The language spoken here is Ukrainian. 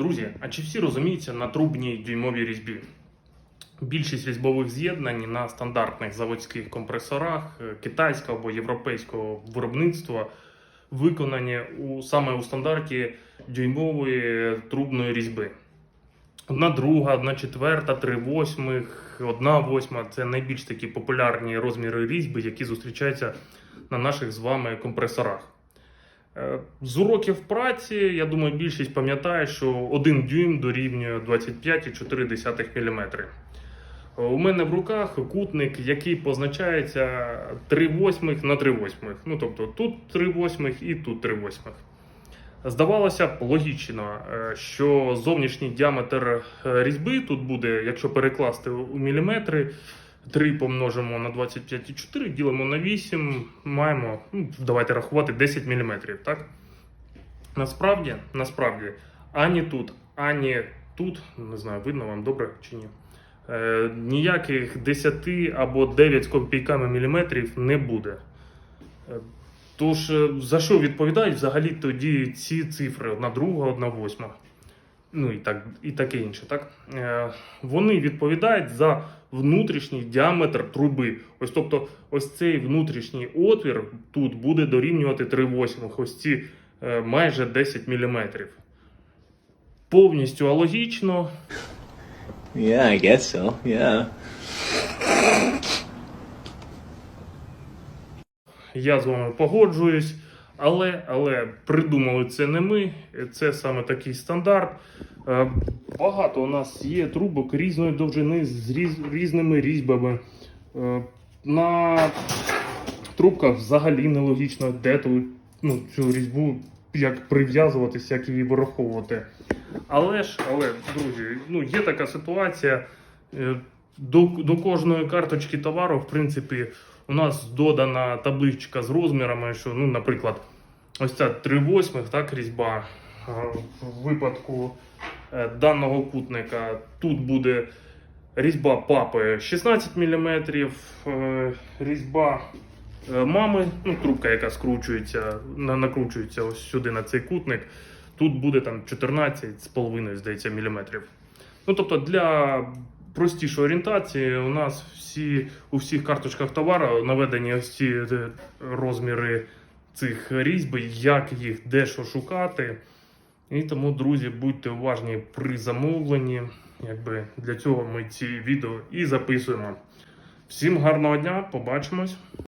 Друзі, а чи всі розуміються на трубній дюймовій різьбі? Більшість різьбових з'єднань на стандартних заводських компресорах е, китайського або європейського виробництва виконані у, саме у стандарті дюймової трубної різьби. Одна друга, одна четверта, три восьмих, одна восьма це найбільш такі популярні розміри різьби, які зустрічаються на наших з вами компресорах. Е, З уроків праці, я думаю, більшість пам'ятає, що 1 дюйм дорівнює 25,4 мм. Е, У мене в руках кутник, який позначається 3 восьмих на 3 восьмих. Ну, тобто тут 3 восьмих і тут 3 восьмих. Здавалося б, логічно, е, що зовнішній діаметр різьби тут буде, якщо перекласти у міліметри, 3 помножимо на 25,4, ділимо на 8, маємо, ну, давайте рахувати 10 мм, так? Насправді, насправді, ані тут, ані тут, не знаю, видно вам добре чи ні. Е, ніяких 10 або 9 з копійками міліметрів не буде. Е, Тож, е, за що відповідають взагалі тоді ці цифри? Одна друга, одна восьма. Ну і так, і таке інше, так? Е, вони відповідають за внутрішній діаметр труби. Ось тобто, ось цей внутрішній отвір тут буде дорівнювати 3 восьмих, ось ці е, майже 10 мм. Повністю алогічно, Yeah, I guess so. Yeah. Я з вами погоджуюсь, але, але придумали це не ми, це саме такий стандарт. Е, Багато у нас є трубок різної довжини з різ, різними різьбами. Е, На трубках взагалі нелогічно, де ту, ну, цю різьбу як прив'язуватися, як її вираховувати. Але ж, але, друзі, ну, є така ситуація. е, До, до кожної карточки товару, в принципі, у нас додана табличка з розмірами, що, ну, наприклад, ось ця 3 восьмих, так, різьба. е, В випадку е, даного кутника тут буде різьба папи 16 мм, різьба е, мами, ну, трубка, яка скручується, накручується ось сюди на цей кутник. Тут буде там 14,5, здається, міліметрів. Ну, тобто для простішої орієнтацію. у нас всі, у всіх карточках товару наведені ось е, розміри цих різьби, як їх де що шукати. І тому, друзі, будьте уважні при замовленні. Якби для цього ми ці відео і записуємо. Всім гарного дня, побачимось!